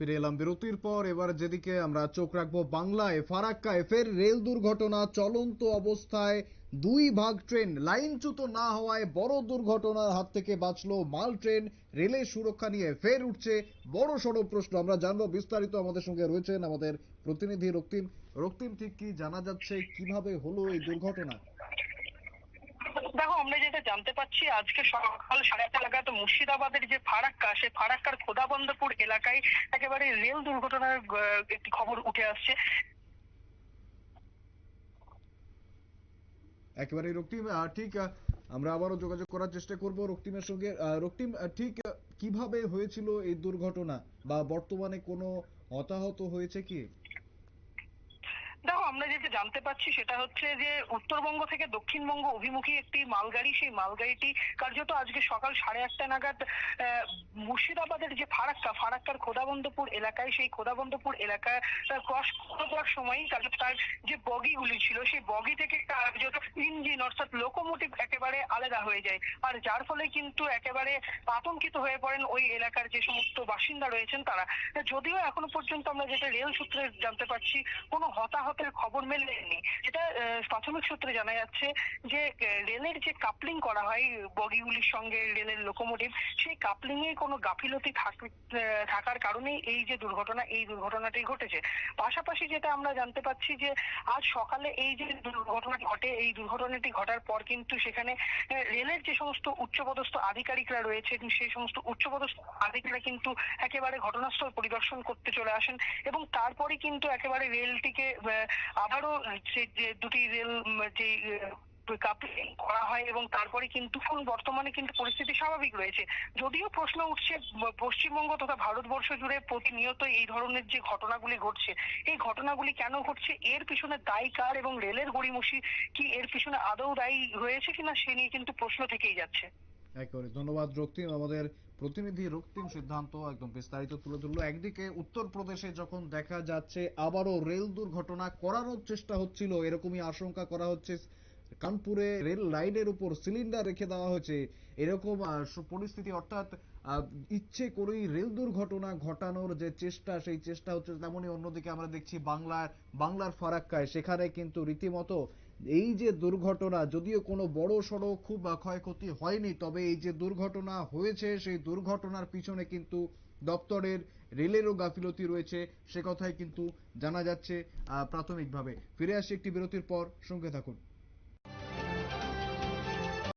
ফিরে এলাম বিরতির পর, এবার যেদিকে আমরা চোখ রাখব বাংলায়, ফারাক্কায়, ফের রেল দুর্ঘটনা, চলন্ত অবস্থায় দুই ভাগ ট্রেন, লাইনচ্যুত না হওয়ায় বড় দুর্ঘটনার হাত থেকে বাঁচলো মাল ট্রেন, রেলের সুরক্ষা নিয়ে ফের উঠছে বড় সড়ো প্রশ্ন। আমরা জানব বিস্তারিত, আমাদের সঙ্গে রয়েছেন আমাদের প্রতিনিধি রক্তিম। রক্তিম, ঠিক কি জানা যাচ্ছে? কীভাবে হলো এই দুর্ঘটনা? দেখো, আমরা যেটা জানতে পাচ্ছি আজকে সকাল সাড়ে আটটা নাগাদ মুর্শিদাবাদের যে ফারাক্কা সে ফারাক্কার খোদাবন্দপুর এলাকায় একেবারে রেল দুর্ঘটনার একটি খবর উঠে আসছে। একেবারে রক্তিম ঠিক আমরা আবারও যোগাযোগ করার চেষ্টা করব রক্তিমের সঙ্গে। রক্তিম ঠিক কীভাবে হয়েছিল এই দুর্ঘটনা? বা বর্তমানে কোনো হতাহত হয়েছে কি? আমরা যেটা জানতে পাচ্ছি সেটা হচ্ছে যে উত্তরবঙ্গ থেকে দক্ষিণবঙ্গ অভিমুখী একটি মালগাড়ি, সেই মালগাড়িটি কার্যত আজকে সকাল সাড়ে আটটা নাগাদ মুর্শিদাবাদের যে ফারাক্কা, ফারাক্কার খোদাবন্দপুর এলাকায়, সেই খোদাবন্দপুর এলাকায় ক্রস করার সময় কার্যত তার যে বগিগুলি ছিল, সেই বগি থেকে কার্যত ইঞ্জিন অর্থাৎ লোকোমোটিভ একেবারে আলাদা হয়ে যায়। আর যার ফলে কিন্তু একেবারে আতঙ্কিত হয়ে পড়েন ওই এলাকার যে সমস্ত বাসিন্দা রয়েছেন তারা। যদিও এখনও পর্যন্ত আমরা যেটা রেল সূত্রে জানতে পারছি, কোনো হতাহতের খবর মেলেনি। যেটা প্রাথমিক সূত্রে জানা যাচ্ছে যে রেলের যে কাপলিং করা হয়, বগিগুলির সঙ্গে রেলের লোকোমোটিভ, সেই কাপলিং এ কোনো গাফিলতি থাকার কারণেই এই যে দুর্ঘটনা, এই দুর্ঘটনাটি ঘটেছে। পাশাপাশি যেটা আমরা জানতে পাচ্ছি যে, আজ সকালে এই যে দুর্ঘটনাটি ঘটে, এই দুর্ঘটনাটি ঘটার পর কিন্তু সেখানে রেলের যে সমস্ত উচ্চপদস্থ আধিকারিকরা রয়েছে সেই সমস্ত উচ্চপদস্থ আধিকারিকরা কিন্তু একেবারে ঘটনাস্থল পরিদর্শন করতে চলে আসেন, এবং তারপরে কিন্তু একেবারে রেলটিকে আবারও যে যে দুটি রেল যে করা হয় এবং তারপরে কিন্তু এখন বর্তমানে কিন্তু পরিস্থিতি স্বাভাবিক রয়েছে। যদিও প্রশ্ন উঠছে পশ্চিমবঙ্গ তথা ভারতবর্ষ জুড়ে প্রতিনিয়ত এই ধরনের যে ঘটনাগুলি ঘটছে, এই ঘটনাগুলি কেন ঘটছে, এর পিছনে দায়ী কার এবং রেলের গড়িমসি কি এর পিছনে আদৌ দায়ী রয়েছে কিনা, সে নিয়ে কিন্তু প্রশ্ন থেকেই যাচ্ছে। একেবারে ধন্যবাদ, রক্তিম। আমাদের প্রতিনিধি রক্তিম সিদ্ধান্ত একদম বিস্তারিত তুলে ধরলো। একদিকে উত্তরপ্রদেশে যখন দেখা যাচ্ছে, আবারও রেল দুর্ঘটনা করারও চেষ্টা হচ্ছিল, এরকমই আশঙ্কা করা হচ্ছে কানপুরে রেল লাইনের উপর সিলিন্ডার রেখে দেওয়া হয়েছে। এরকম পরিস্থিতি, অর্থাৎ ইচ্ছে করেই রেল দুর্ঘটনা ঘটানোর যে চেষ্টা, সেই চেষ্টা হচ্ছে তেমনই অন্যদিকে আমরা দেখছি বাংলার বাংলার ফারাক্কায়। সেখানে কিন্তু রীতিমতো এই যে দুর্ঘটনা, যদিও কোনো বড় সড়ো খুব ক্ষয়ক্ষতি হয়নি, তবে এই যে দুর্ঘটনা হয়েছে, সেই দুর্ঘটনার পিছনে কিন্তু দপ্তরের রেলেরও গাফিলতি রয়েছে। সে কথাই কিন্তু জানা যাচ্ছে প্রাথমিকভাবে। ফিরে আসি একটি বিরতির পর, সঙ্গে থাকুন।